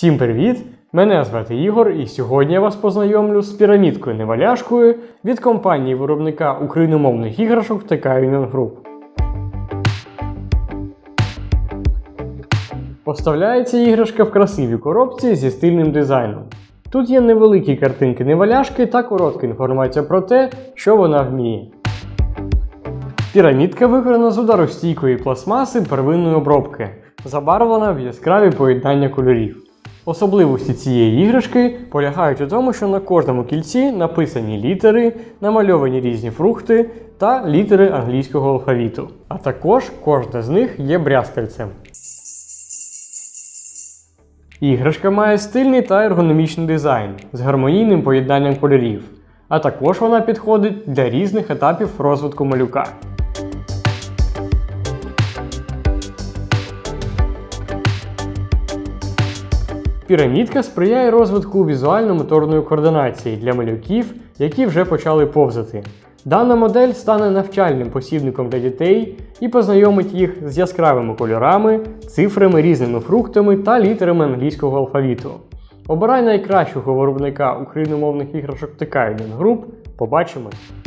Всім привіт! Мене звати Ігор, і сьогодні я вас познайомлю з пірамідкою неваляшкою від компанії виробника україномовних іграшок ТК Union Group. Поставляється іграшка в красивій коробці зі стильним дизайном. Тут є невеликі картинки неваляшки та коротка інформація про те, що вона вміє. Пірамідка виконана з ударостійкої пластмаси первинної обробки, забарвлена в яскраві поєднання кольорів. Особливості цієї іграшки полягають у тому, що на кожному кільці написані літери, намальовані різні фрукти та літери англійського алфавіту. А також кожна з них є брязкальцем. Іграшка має стильний та ергономічний дизайн з гармонійним поєднанням кольорів, а також вона підходить для різних етапів розвитку малюка. Пірамідка сприяє розвитку візуально-моторної координації для малюків, які вже почали повзати. Дана модель стане навчальним посібником для дітей і познайомить їх з яскравими кольорами, цифрами, різними фруктами та літерами англійського алфавіту. Обирай найкращого виробника україномовних іграшок Union Group. Побачимось!